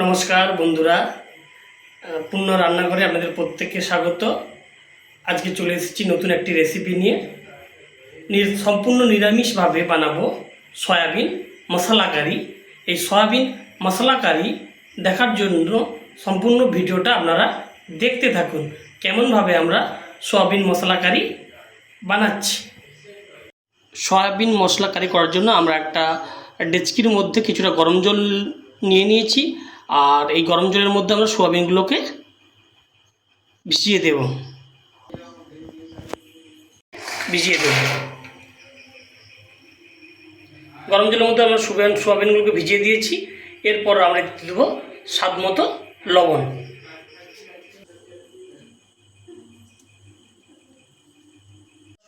নমস্কার বন্ধুরা পূর্ণ রান্নাঘরে আপনাদের প্রত্যেককে স্বাগত। আজকে চলে এসেছি নতুন একটি রেসিপি নিয়ে। সম্পূর্ণ নিরামিষভাবে বানাবো সয়াবিন মশলা কারি। এই সয়াবিন মশলা কারি দেখার জন্য সম্পূর্ণ ভিডিওটা আপনারা দেখতে থাকুন, কেমনভাবে আমরা সয়াবিন মশলা কারি বানাচ্ছি। সয়াবিন মশলা কারি করার জন্য আমরা একটা ডেচকির মধ্যে কিছুটা গরম জল নিয়ে নিয়েছি। আর এই গরম জলের মধ্যে আমরা সোয়াবিনগুলোকে ভিজিয়ে দেব। ভিজিয়ে দেব। গরম জলের মধ্যে আমরা সোয়াবিন সোয়াবিনগুলোকে ভিজিয়ে দিয়েছি। এরপর আমরা দিতে দেবো স্বাদ মতো লবণ।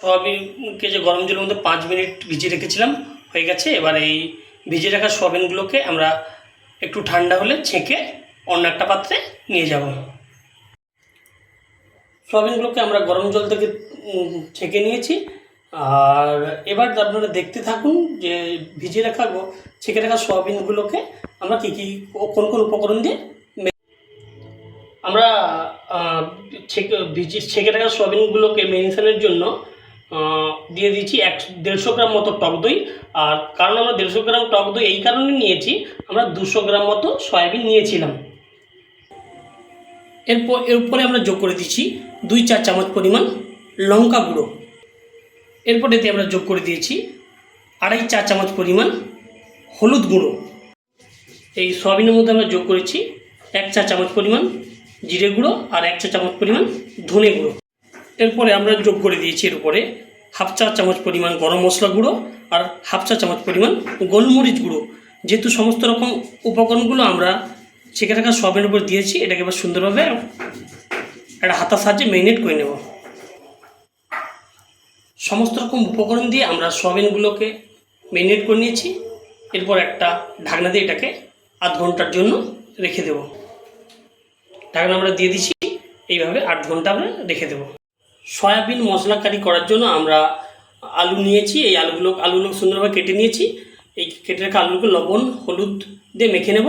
সোয়াবিনকে যে গরম জলের মধ্যে পাঁচ মিনিট ভিজিয়ে রেখেছিলাম, হয়ে গেছে। এবার এই ভিজিয়ে রাখা সোয়াবিনগুলোকে আমরা একটু ঠান্ডা হলে ছেঁকে অন্য একটা পাত্রে নিয়ে যাব। সোয়াবিনগুলোকে আমরা গরম জল থেকে ছেঁকে নিয়েছি। আর এবার আপনারা দেখতে থাকুন যে ভিজিয়ে রাখা ছেঁকে রাখা সোয়াবিনগুলোকে আমরা কী কী, কোন কোন উপকরণ দিয়ে আমরা ছেঁকে ভিজিয়ে ছেঁকে রাখা সোয়াবিনগুলোকে মেরিনেশনের জন্য দিয়ে দিয়েছি এক দেড়শো গ্রাম মতো টক দই। আর কারণ আমরা দেড়শো গ্রাম টক দই এই কারণে নিয়েছি, আমরা দুশো গ্রাম মতো সয়াবিন নিয়েছিলাম। এরপর, এর উপরে আমরা যোগ করে দিচ্ছি দুই চার চামচ পরিমাণ লঙ্কা গুঁড়ো। এরপর এতে আমরা যোগ করে দিয়েছি আড়াই চা চামচ পরিমাণ হলুদ গুঁড়ো। এই সয়াবিনের মধ্যে আমরা যোগ করেছি এক চা চামচ পরিমাণ জিরে গুঁড়ো আর এক চা চামচ পরিমাণ ধনে গুঁড়ো। এরপরে আমরা যোগ করে দিয়েছি এর উপরে হাফ চা চামচ পরিমাণ গরম মশলা গুঁড়ো আর হাফ চা চামচ পরিমাণ গোলমরিচ গুঁড়ো। যেহেতু সমস্ত রকম উপকরণগুলো আমরা ছেঁকে রাখা সবের উপর দিয়েছি, এটাকে এবার সুন্দরভাবে একটা হাতার সাহায্যে মেরিনেট করে নেব। সমস্ত রকম উপকরণ দিয়ে আমরা সয়াবিনগুলোকে মেরিনেট করে নিয়েছি। এরপর একটা ঢাকনা দিয়ে এটাকে আধ ঘণ্টার জন্য রেখে দেব। ঢাকনা আমরা দিয়ে দিচ্ছি এইভাবে আট ঘণ্টা আমরা রেখে দেব। সয়াবিন মশলা কারি করার জন্য আমরা আলু নিয়েছি, এই আলুগুলো আলুগুলো সুন্দরভাবে কেটে নিয়েছি। এই কেটে রাখা আলুগুলো লবণ, হলুদ দিয়ে মেখে নেব।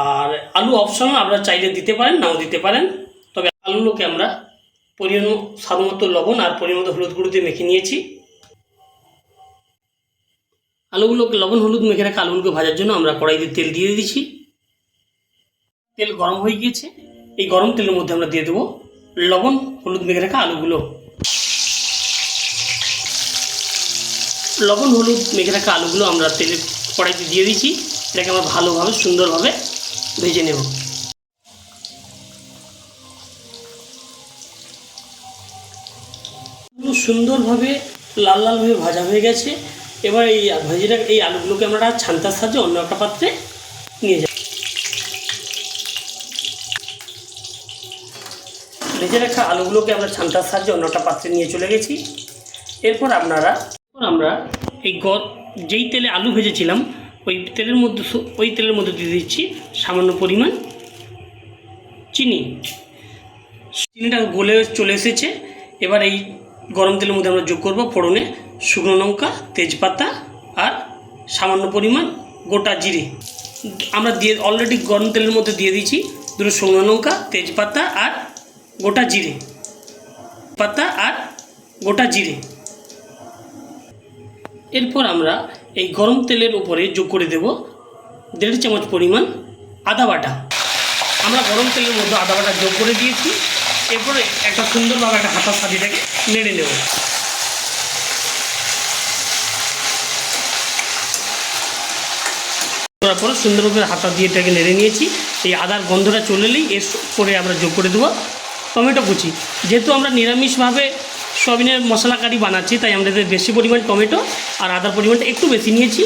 আর আলু অপশনাল আপনারা চাইলে দিতে পারেন, নাও দিতে পারেন। তবে আলুগুলোকে আমরা পরিমাণ মতো লবণ আর পরিমাণ হলুদ গুঁড়ো দিয়ে মেখে নিয়েছি। আলুগুলোকে লবণ, হলুদ মেখে রাখা আলুগুলোকে ভাজার জন্য আমরা কড়াইতে তেল দিয়ে দিয়েছি। তেল গরম হয়ে গিয়েছে। এই গরম তেলের মধ্যে আমরা দিয়ে দেবো লবণ, হলুদ মেখে রাখা আলুগুলো। লবণ, হলুদ মেখে রাখা আলুগুলো আমরা তেলে কড়াইতে দিয়ে দিচ্ছি। এটাকে আমরা ভালোভাবে, সুন্দরভাবে ভেজে নেব। সুন্দরভাবে, লাল লালভাবে ভাজা হয়ে গেছে। এবার এই ভাজিটা এই আলুগুলোকে আমরা ছান্তার সাহায্যে অন্য একটা পাত্রে নিয়ে যাব। ভেজে রাখা আলুগুলোকে আমরা ছান্তার সাহায্যে অন্য একটা পাত্রে নিয়ে চলে গেছি। এরপর আপনারা আমরা এই গ, যেই তেলে আলু ভেজেছিলাম, ওই তেলের মধ্যে ওই তেলের মধ্যে দিয়ে দিচ্ছি সামান্য পরিমাণ চিনি। চিনিটা গলে চলে এসেছে। এবার এই গরম তেলের মধ্যে আমরা যোগ করব ফোড়নে শুকনো লঙ্কা, তেজপাতা আর সামান্য পরিমাণ গোটা জিরে। আমরা দিয়ে, অলরেডি গরম তেলের মধ্যে দিয়ে দিয়েছি দুটো শুকনো লঙ্কা, তেজপাতা আর গোটা জিরে, পাতা আর গোটা জিরে। এরপর আমরা এই গরম তেলের উপরে যোগ করে দেব দেড় চামচ পরিমাণ আদা বাটা। আমরা গরম তেলের মধ্যে আদা বাটা যোগ করে দিয়েছি, এরপরে একটা সুন্দরভাবে একটা হাতার সাজিটাকে নেড়ে নেব। তারপরে সুন্দরভাবে হাতা দিয়ে এটাকে নেড়ে নিয়েছি, এই আদার গন্ধটা চলে এলেই এর করে আমরা যোগ করে দেবো টমেটো কুচি। যেহেতু আমরা নিরামিষভাবে সয়াবিনের মশলা কারি বানাচ্ছি, তাই আমাদের বেশি পরিমাণ টমেটো আর আদার পরিমাণটা একটু বেশি নিয়েছি।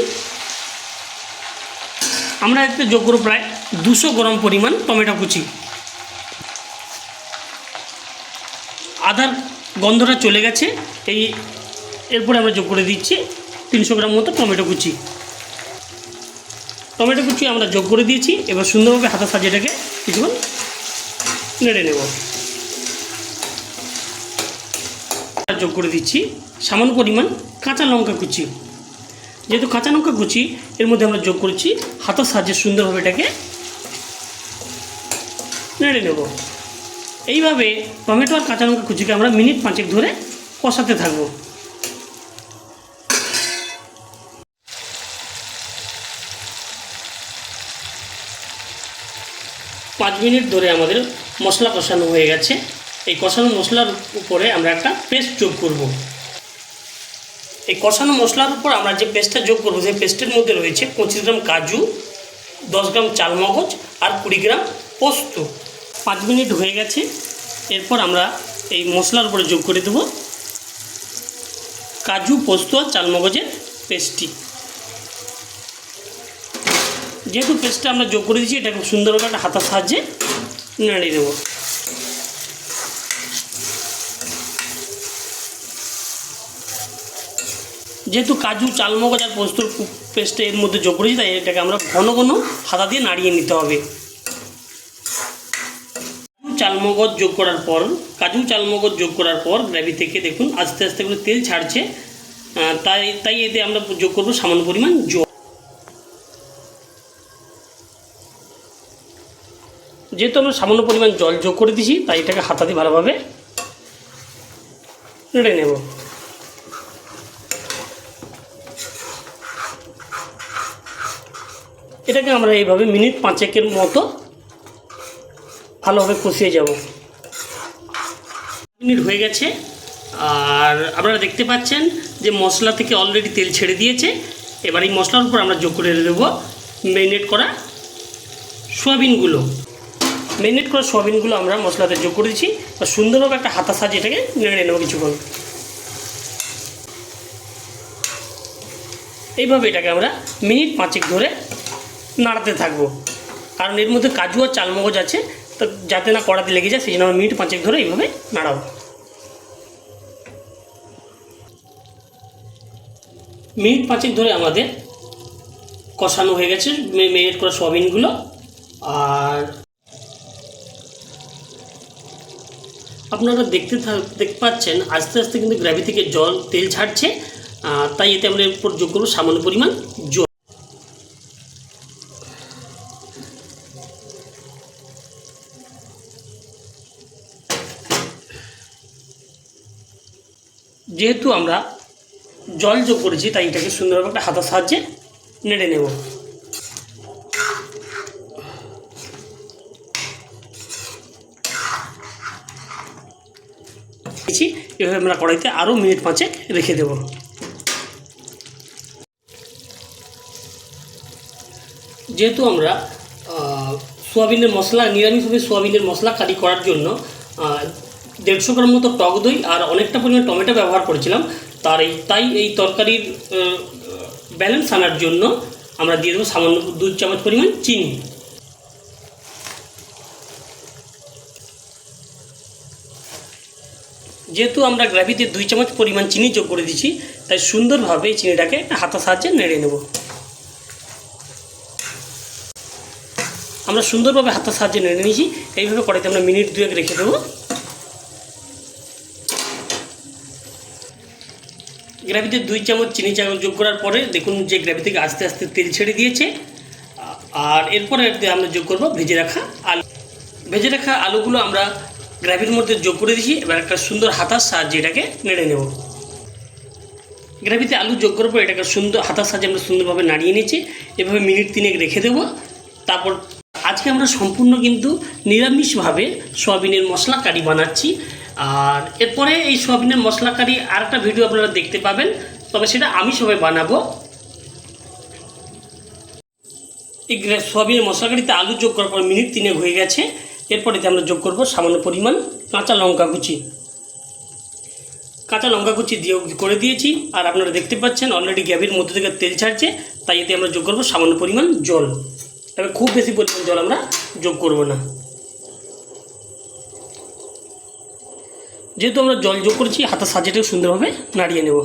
আমরা এতে যোগ করব প্রায় দুশো গ্রাম পরিমাণ টমেটো কুচি। আদার গন্ধটা চলে গেছে, এই এরপরে আমরা যোগ করে দিচ্ছি তিনশো গ্রাম মতো টমেটো কুচি। টমেটো কুচি আমরা যোগ করে দিয়েছি, এবার সুন্দরভাবে হাতা সাজিয়ে এটাকে কিছুক্ষণ নেড়ে নেব আর যোগ করে দিচ্ছি। সামান্য পরিমাণ কাঁচা লঙ্কা কুচি। যেহেতু কাঁচা লঙ্কা কুচি, এর মধ্যে আমরা যোগ করেছি হাতের সাহায্যে সুন্দরভাবে এটাকে নেড়ে নেব। এইভাবে টমেটো আর কাঁচা লঙ্কা কুচিকে আমরা মিনিট পাঁচেক ধরে কষাতে থাকব। পাঁচ মিনিট ধরে আমাদের মশলা কষানো হয়ে গেছে। এই কষানো মশলার উপরে আমরা একটা পেস্ট যোগ করব। এই কষানো মশলার উপর আমরা যে পেস্টটা যোগ করব, সেই পেস্টের মধ্যে রয়েছে পঁচিশ গ্রাম কাজু, দশ গ্রাম চালমগজ আর কুড়ি গ্রাম পোস্ত। পাঁচ মিনিট হয়ে গেছে, এরপর আমরা এই মশলার উপরে যোগ করে দেবো কাজু, পোস্ত আর চালমগজের পেস্টটি। যেহেতু পেস্টটা আমরা যোগ করে দিয়েছি, এটা খুব সুন্দরভাবে একটা হাতার সাহায্যে নাড়িয়ে দেবো। যেহেতু কাজু, চালমগজ আর পোস্তর পেস্টটা এর মধ্যে যোগ করেছি, তাই এটাকে আমরা ঘন ঘন হাতা দিয়ে নাড়িয়ে নিতে হবে। চালমগজ যোগ করার পর, কাজু, চালমগজ যোগ করার পর গ্রেভি থেকে দেখুন আস্তে আস্তে করে তেল ছাড়ছে। তাই তাই এতে আমরা যোগ করব সামান্য পরিমাণ জল। যেহেতু আমরা সামান্য পরিমাণ জল যোগ করে দিয়েছি, তাই এটাকে হাতা দিয়ে ভালোভাবে নেড়ে নেব। এটাকে আমরা এইভাবে মিনিট পাঁচেকের মতো ভালোভাবে কষিয়ে যাব। মিনিট হয়ে গেছে, আর আপনারা দেখতে পাচ্ছেন যে মশলা থেকে অলরেডি তেল ছেড়ে দিয়েছে। এবার এই মশলার উপর আমরা যোগ করে দেবো মেরিনেট করা সোয়াবিনগুলো। মেরিনেট করা সোয়াবিনগুলো আমরা মশলাতে যোগ করে দিচ্ছি, আর সুন্দরভাবে একটা হাতা সাজিয়ে এটাকে নেড়ে নেব কিছুক্ষণ। এইভাবে এটাকে আমরা মিনিট পাঁচেক ধরে নাড়াতে থাকব। কারণ এর মধ্যে কাজু আর চালমগজ আছে, তো যাতে না কড়াতে লেগে যায়, সেই জন্য মিনিট পাঁচেক ধরে এইভাবে নাড়াবো। মিনিট পাঁচেক ধরে আমাদের কষানো হয়ে গেছে মেরিনেট করা সোয়াবিনগুলো। আর আপনারা দেখতে দেখতে পাচ্ছেন, আস্তে আস্তে কিন্তু গ্র্যাভি থেকে জল, তেল ছাড়ছে তাই এতে আমরা যোগ করব সামান্য পরিমাণ জল। যেহেতু আমরা জল যোগ করেছি, তাই এটাকে সুন্দরভাবে একটা হাতার সাহায্যে নেড়ে নেব। এভাবে আমরা কড়াইতে আরও মিনিট পাঁচে রেখে দেব। যেহেতু আমরা সোয়াবিনের মশলা, নিরামিষভাবে সোয়াবিনের মশলা কারি করার জন্য দেড়শো গ্রাম মতো টক দই আর অনেকটা পরিমাণ টমেটো ব্যবহার করেছিলাম। তার এই তাই এই তরকারির ব্যালেন্স আনার জন্য আমরা দিয়ে দেবো সামান্য দু চামচ পরিমাণ চিনি। যেহেতু আমরা গ্রাভিতে দুই চামচ পরিমাণ চিনি যোগ করে দিচ্ছি তাই সুন্দরভাবে এই চিনিটাকে হাতার সাহায্যে নেড়ে নেব। আমরা সুন্দরভাবে হাতার সাহায্যে নেড়ে নিয়েছি, এইভাবে কড়াইতে আমরা মিনিট দুয়েক রেখে দেবো। গ্রাভিতে দুই চামচ চিনি চামচ যোগ করার পরে দেখুন যে গ্রাভি থেকে আস্তে আস্তে তেল ছেড়ে দিয়েছে। আর এরপরে আমরা যোগ করব ভেজে রাখা আলু। ভেজে রাখা আলুগুলো আমরা গ্রাভির মধ্যে যোগ করে দিয়েছি, এবার একটা সুন্দর হাতার সাহায্যে এটাকে নেড়ে নেব। গ্রাভিতে আলু যোগ করার পর এটাকে সুন্দর হাতার সাহায্যে আমরা সুন্দরভাবে নাড়িয়ে নিয়েছি, এভাবে মিনিট তিনেক রেখে দেবো। তারপর আজকে আমরা সম্পূর্ণ কিন্তু নিরামিষভাবে সোয়াবিনের মশলা কারি বানাচ্ছি। আর এরপরে এই সোয়াবিনের মশলা কারি আর একটা ভিডিও আপনারা দেখতে পাবেন, তবে সেটা আমি সবাই বানাবো। এই সোয়াবিনের মশলা কারিতে আলু যোগ করার পর মিনিট তিনেক হয়ে গেছে। এরপরে এতে আমরা যোগ করব সামান্য পরিমাণ কাঁচা লঙ্কা কুচি। কাঁচা লঙ্কা কুচি দিয়ে করে দিয়েছি, আর আপনারা দেখতে পাচ্ছেন অলরেডি গ্যাভির মধ্যে থেকে তেল ছাড়ছে, তাই এতে আমরা যোগ করব সামান্য পরিমাণ জল। তবে খুব বেশি পরিমাণ জল আমরা যোগ করব না। যেহেতু আমরা জল যোগ করেছি, হাতের সাজেটাকে সুন্দরভাবে নাড়িয়ে নেব।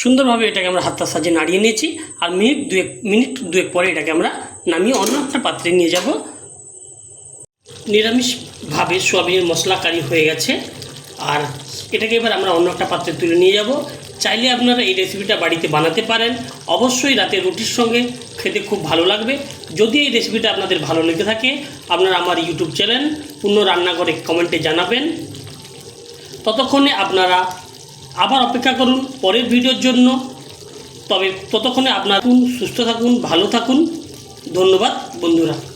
সুন্দরভাবে এটাকে আমরা হাতটা সাজিয়ে নাড়িয়ে নিয়েছি, আর মিনিট দুয়েক মিনিট দুয়েক পরে এটাকে আমরা নামিয়ে অন্য একটা পাত্রে নিয়ে যাব। নিরামিষভাবে সোয়াবিনের মশলা কারি হয়ে গেছে, আর এটাকে এবার আমরা অন্য একটা পাত্রে তুলে নিয়ে যাব। চাইলে আপনারা এই রেসিপিটা বাড়িতে বানাতে পারেন। অবশ্যই রাতে রুটির সঙ্গে খেতে খুব ভালো লাগবে। যদি এই রেসিপিটা আপনাদের ভালো লেগে থাকে, আপনারা আমার ইউটিউব চ্যানেল পূর্ণ রান্নাঘরে কমেন্টে জানাবেন। ততক্ষণে আপনারা আবার অপেক্ষা করুন পরের ভিডিওর জন্য। তবে ততক্ষণে আপনার সুস্থ থাকুন, ভালো থাকুন। ধন্যবাদ, বন্ধুরা।